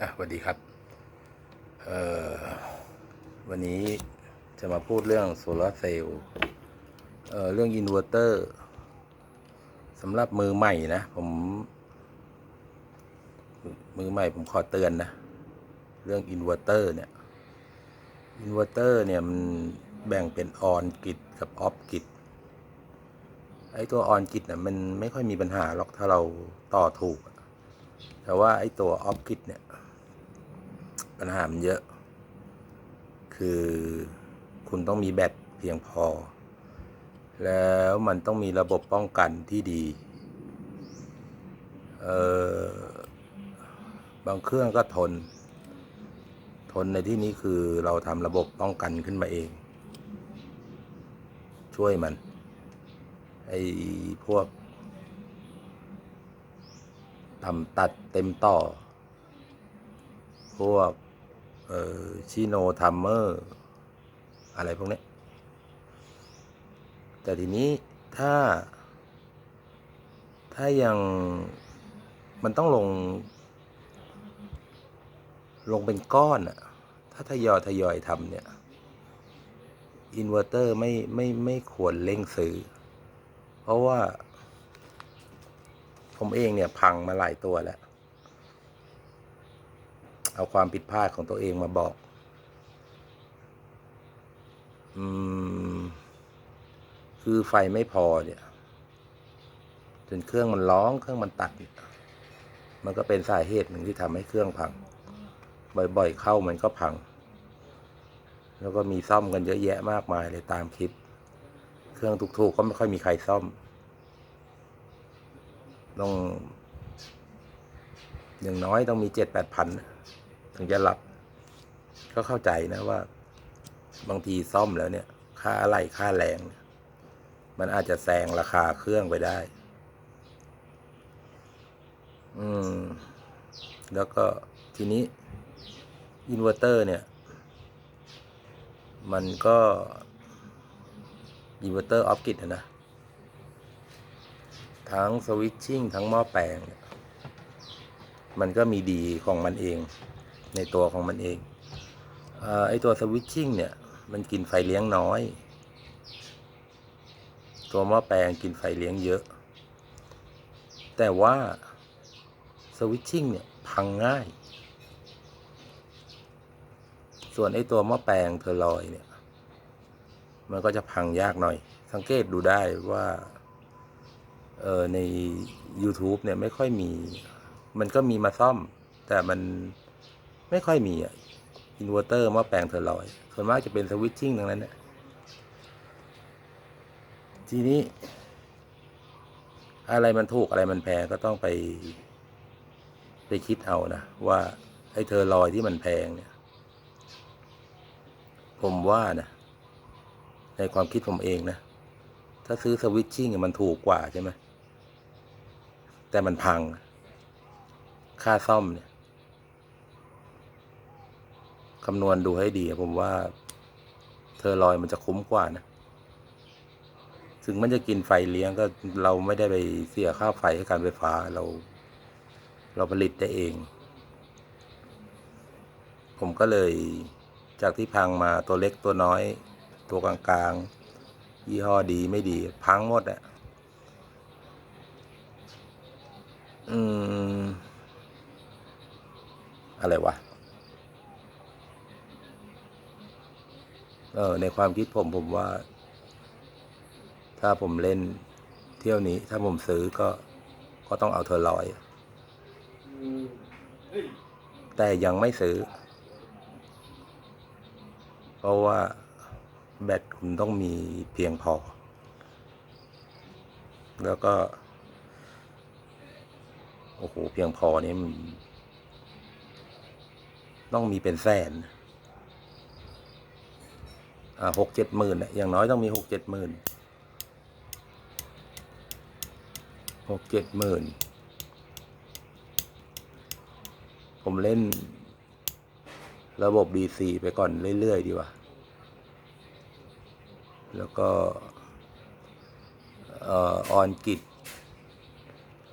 อะสวัสดีครับ เอ่อ วันนี้จะมาพูดเรื่องโซลาร์เซลล์ เอ่อ เรื่องอินเวอร์เตอร์สำหรับมือใหม่นะ ผม มือใหม่ผมขอเตือนนะ เรื่องอินเวอร์เตอร์เนี่ย อินเวอร์เตอร์เนี่ย มันแบ่งเป็นออนกิดกับออฟกิดไอ้ตัวออนกิดเนี่ยมันไม่ค่อยมีปัญหาหรอกถ้าเราต่อถูก แต่ว่าไอ้ตัวออฟกิดเนี่ย ปัญหามันเยอะ คือคุณต้องมีแบตเพียงพอ แล้วมันต้องมีระบบป้องกันที่ดี เออบางเครื่องก็ทน ทนในที่นี้คือเราทำระบบป้องกันขึ้นมาเอง ช่วยมัน ไอ้พวกทำตัดเต็มต่อ พวก เออชิโนทัมเมอร์อะไรพวกนี้แต่ทีนี้ถ้า ถ้ายังมันต้องลง ลงเป็นก้อนอะถ้าทยอยทยอยทำเนี่ยอินเวอร์เตอร์ไม่ไม่ไม่ควรเร่งซื้อ เพราะว่า ผมเองเนี่ยพังมาหลายตัวแล้ว เอาความผิดพลาดของตัวเองมาบอก อืม คือไฟไม่พอเนี่ย จนเครื่องมันร้อง เครื่องมันตัด มันก็เป็นสาเหตุหนึ่งที่ทำให้เครื่องพัง บ่อยๆ เข้ามันก็พัง แล้วก็มีซ่อมกันเยอะแยะมากมายเลยตามคลิป เครื่องถูกๆก็ไม่ค่อยมีใครซ่อม ต้องอย่างน้อยต้องมีเจ็ดแปดพัน ถึงจะรับ ก็เข้าใจนะว่า บางทีซ่อมแล้วเนี่ย ค่าอะไหล่ค่าแรง มันอาจจะแซงราคาเครื่องไปได้ อืม แล้วก็ทีนี้อินเวอร์เตอร์เนี่ย มันก็อินเวอร์เตอร์ออฟกิดนะ ทั้งสวิตชิ่งทั้งหม้อแปลง มันก็มีดีของมันเอง ในตัวของมันเองอไอตัวสวิตชิ่งเนี่ยมันกินไฟเลี้ยงน้อย ตัวหม้อแปลงกินไฟเลี้ยงเยอะ แต่ว่าสวิตชิ่งเนี่ยพังง่าย ส่วนไอตัวหม้อแปลงเทอร์ลอยเนี่ย มันก็จะพังยากหน่อย สังเกตดูได้ว่าเออใน YouTube เนี่ยไม่ค่อยมี มันก็มีมาซ่อม แต่มัน ไม่ค่อยมีอะอินเวอร์เตอร์ม้อแปลงเทอร์ลอย ส่วนมากจะเป็นสวิตชิ่งทั้งนั้นนี่ยทีนี้ อะไรมันถูกอะไรมันแพงก็ต้องไป ไปคิดเอานะว่าไอ้เทอร์ลอยที่มันแพงเนี่ย ผมว่านะในความคิดผมเองนะ ถ้าซื้อสวิตชิ่งมันถูกกว่าใช่ไหมแต่มันพัง ค่าซ่อมเนี่ย คำนวณดูให้ดีผมว่า เธอลอยมันจะคุ้มกว่านะถึงมันจะกินไฟเลี้ยงก็เราไม่ได้ไปเสียค่าไฟให้การไฟฟ้าเรา เราผลิตได้เอง ผมก็เลยจากที่พังมาตัวเล็กตัวน้อย ตัวกลางๆ ยี่ห้อดีไม่ดี พังหมดอะอืม อะไรวะ เออในความคิดผมผมว่า ถ้าผมเล่นเที่ยวนี้ ถ้าผมซื้อก็ก็ต้องเอาเธอลอย แต่ยังไม่ซื้อ เพราะว่าแบตคุณต้องมีเพียงพอ แล้วก็ โอ้โห เพียงพอนี่มัน ต้องมีเป็นแสน หกเจ็ดหมื่นอย่างน้อยต้องมีหกเจ็ดหมื่นหกเจ็ดหมื่นผมเล่น ระบบ DC ไปก่อนเรื่อย ๆ ดีกว่า แล้วก็เอ่ออนกิด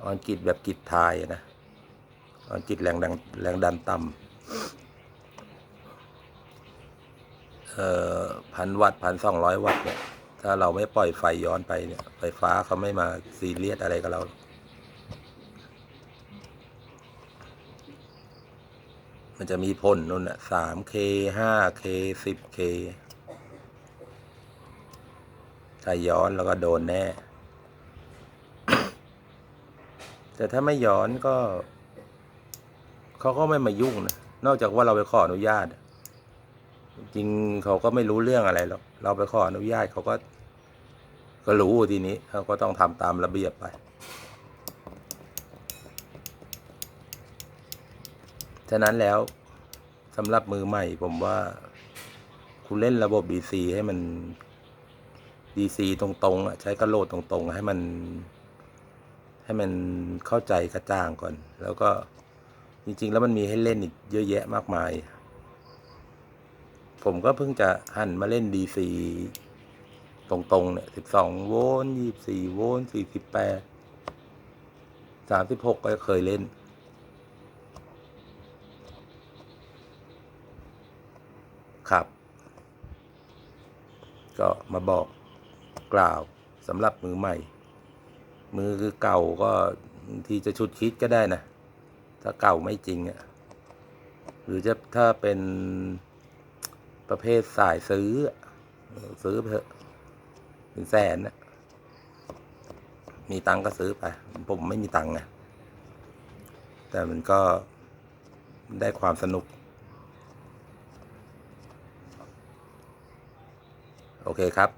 ออนกิดแบบกิดทายนะ ออนกิดแรงดันแรงดันต่ำเอ่อ พันวัตต์พันสองร้อยวัตต์เนี่ย ถ้าเราไม่ปล่อยไฟย้อนไปเนี่ย ไฟฟ้าเขาไม่มาซีเรียสอะไรกับเรามันจะมีผลนู่นน่ะสามเคห้าเคสิบเคถ้าย้อนแล้วก็โดนแน่ แต่ถ้าไม่ย้อนก็ เขาก็ไม่มายุ่งนะ นอกจากว่าเราไปขออนุญาต จริงเขาก็ไม่รู้เรื่องอะไรหรอกเราไปขออนุญาตเขาก็ ก็รู้ทีนี้เขาก็ต้องทำตามระเบียบไป ฉะนั้นแล้วสำหรับมือใหม่ผมว่า คุณเล่นระบบ DC ให้มัน DC ตรงๆอะใช้กระโหลดตรงๆ ให้มัน ให้มันเข้าใจกระจ่างก่อน แล้วก็จริง ๆ แล้วมันมีให้เล่นอีกเยอะแยะมากมาย ผมก็เพิ่งจะหันมาเล่น DC ตรงๆ เนี่ย12โวลต์24โวลต์48 36ก็เคยเล่น ครับ ก็มาบอกกล่าวสำหรับมือใหม่ มือคือเก่าก็ที่จะชุดคิดก็ได้นะ ถ้าเก่าไม่จริงอะหรือจะถ้าเป็น ประเภทสายซื้อ ซื้อเถอะเป็นแสนนะมีตังก็ซื้อไป ผมไม่มีตังไงแต่มันก็ได้ความสนุก โอเคครับ